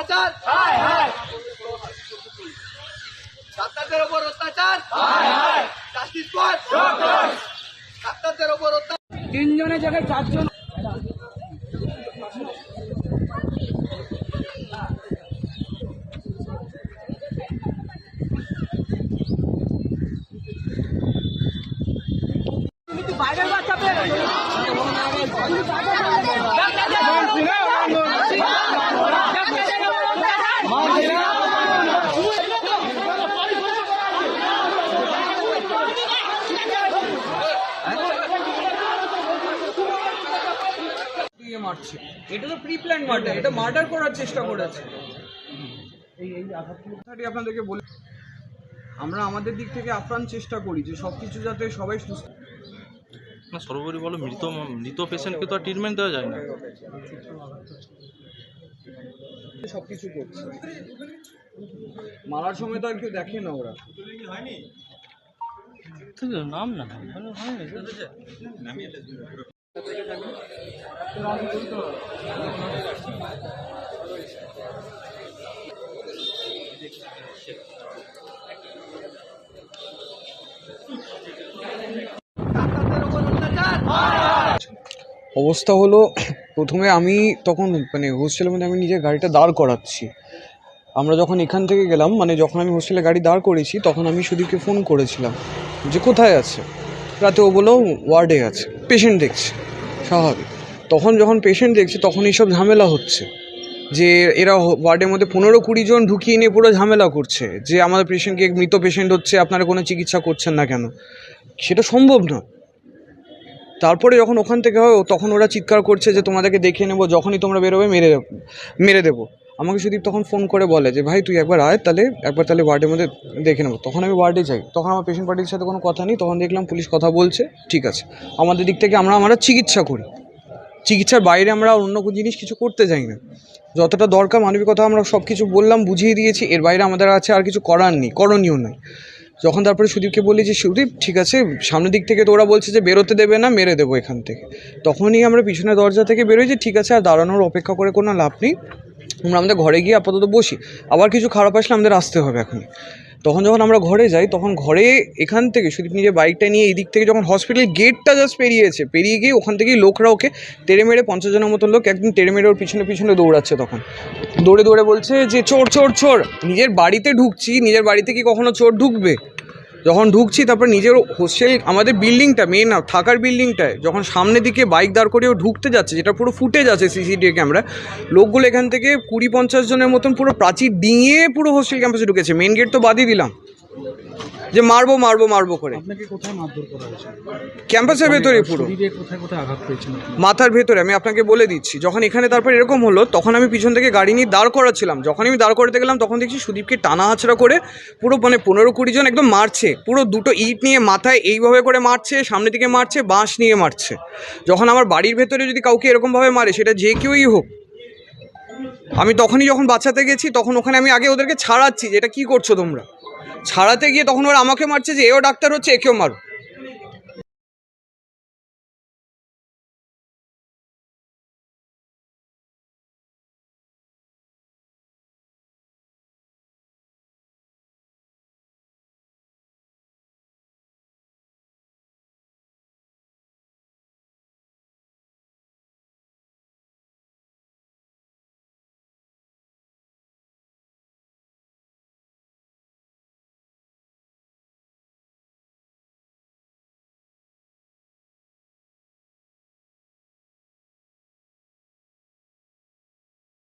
অত্যাচার? ডাক্তারদের ওপর অত্যাচার? ডাক্তারদের ওপর তিনজনের জায়গায় চারজন। মারছে। এটা তো প্রি প্ল্যান মার্ডার এটা মার্ডার করার চেষ্টা করেছে। কথাটি আপনাদেরকে বলে আমরা আমাদের দিক থেকে আপ্রাণ চেষ্টা করি যে সব কিছু যাতে সবাই সুস্থ না সর্বোপরি বলো মৃত মৃত পেশেন্টকে তো আর ট্রিটমেন্ট দেওয়া যায় না। সব কিছু করছে। মারার সময় তো আর কেউ দেখে না ওরা। নাম না অবস্থা হলো, প্রথমে আমি তখন মানে হোস্টেলের মধ্যে আমি নিজের গাড়িটা দাঁড় করাচ্ছি। আমরা যখন এখান থেকে গেলাম মানে যখন আমি হোস্টেলে গাড়ি দাঁড় করেছি, তখন আমি সুদীপকে ফোন করেছিলাম যে কোথায় আছে? রাতে ও বলল ওয়ার্ডে আছে। পেশেন্ট দেখছে, স্বাভাবিক। তখন যখন পেশেন্ট দেখছে, তখন এইসব ঝামেলা হচ্ছে। যে এরা ওয়ার্ডের মধ্যে পনেরো কুড়ি জন ঢুকিয়ে নিয়ে পুরো ঝামেলা করছে। যে আমাদের পেশেন্টকে মৃত পেশেন্ট হচ্ছে, আপনারা কোনো চিকিৎসা করছেন না কেন? সেটা সম্ভব না তারপরে যখন ওখান থেকে হয় তখন ওরা চিৎকার করছে যে, তোমাদেরকে দেখে নেব, যখনই তোমরা বেরোবে, মেরে মেরে দেবো। আমাকে সুদীপ তখন ফোন করে বলে যে, ভাই, তুই একবার আয়, তাহলে, একবার তাহলে ওয়ার্ডের মধ্যে দেখে নেব। তখন আমি ওয়ার্ডে যাই। তখন আমার পেশেন্ট পার্টির সাথে কোনো কথা নেই। তখন দেখলাম পুলিশ কথা বলছে, ঠিক আছে। আমাদের দিক থেকে আমরা আমরা চিকিৎসা করি। চিকিৎসার বাইরে আমরা অন্য কোনো জিনিস কিছু করতে যাই না। যতটা দরকার মানবিকতা আমরা সব কিছু বললাম, বুঝিয়ে দিয়েছি, এর বাইরে আমাদের আছে আর কিছু করার নেই, করণীয় নয়। যখন তারপরে সুদীপকে বলি যে, সুদীপ, ঠিক আছে, সামনের দিক থেকে তো ওরা বলছে যে, বেরোতে দেবে না, মেরে দেবো এখান থেকে। তখনই আমরা পিছনের দরজা থেকে বেরোই যে, ঠিক আছে, আর দাঁড়ানোর অপেক্ষা করে কোনো লাভ নেই। আমরা আমাদের ঘরে গিয়ে আপাতত বসি। আবার কিছু খারাপ আসলে আমাদের আসতে হবে এখন তখন যখন আমরা ঘরে যাই, তখন ঘরে এখান থেকে সুদীপ নিজের বাইকটা নিয়ে এই দিক থেকে যখন হসপিটাল গেটটা জাস্ট পেরিয়েছে, পেরিয়ে গিয়ে ওখান থেকেই লোকরা ওকে তেড়ে মেরে পঞ্চাশ জনের মতো লোক একদিন তেড়ে মেরে ওর পিছনে পিছনে দৌড়াচ্ছে তখন। দৌড়ে দৌড়ে বলছে যে, চোর চোর চোর, নিজের বাড়িতে ঢুকছি, নিজের বাড়িতে কি কখনো চোর ঢুকবে? যখন ঢুকছি, তারপর নিজের হোস্টেল আমাদের বিল্ডিংটা মেন থাকার বিল্ডিংটায় যখন সামনের দিকে বাইক দাঁড় করেও ঢুকতে যাচ্ছে, যেটা পুরো ফুটেজ আছে সিসিটিভি ক্যামেরা লোকগুলো এখান থেকে কুড়ি পঞ্চাশ জনের মতন পুরো প্রাচীর ডিঙিয়ে পুরো হোস্টেল ক্যাম্পাসে ঢুকেছে। মেন গেট তো বাদই দিলাম। যে মারবো মারবো মারবো করে। আপনাকে কোথায় মারধর করা হয়েছে? ক্যাম্পাসের ভেতরে পুরো। কোথায় কোথায় আঘাত পেয়েছেন মাথার ভেতরে আমি আপনাকে বলে দিচ্ছি যখন এখানে তারপর এরকম হলো তখন আমি পিছন থেকে গাড়ি নিয়ে দাঁড় করাচ্ছিলাম। যখন আমি দাঁড় করাতে গেলাম তখন দেখছি সুদীপকে টানা হাঁচড়া করে পুরো মানে পনেরো কুড়ি জন একদম মারছে। পুরো দুটো ইট নিয়ে মাথায় এইভাবে করে মারছে সামনে দিকে মারছে বাঁশ নিয়ে মারছে। যখন আমার বাড়ির ভেতরে যদি কাউকে এরকমভাবে মারে সেটা যে কেউই হোক। আমি তখনই যখন বাঁচাতে গেছি তখন ওখানে আমি আগে ওদেরকে ছাড়াচ্ছি যে এটা কী করছ তোমরা? ছাড়াতে গিয়ে তখন ওরা আমাকে মারছে যে এও ডাক্তার হচ্ছে একেও মারো।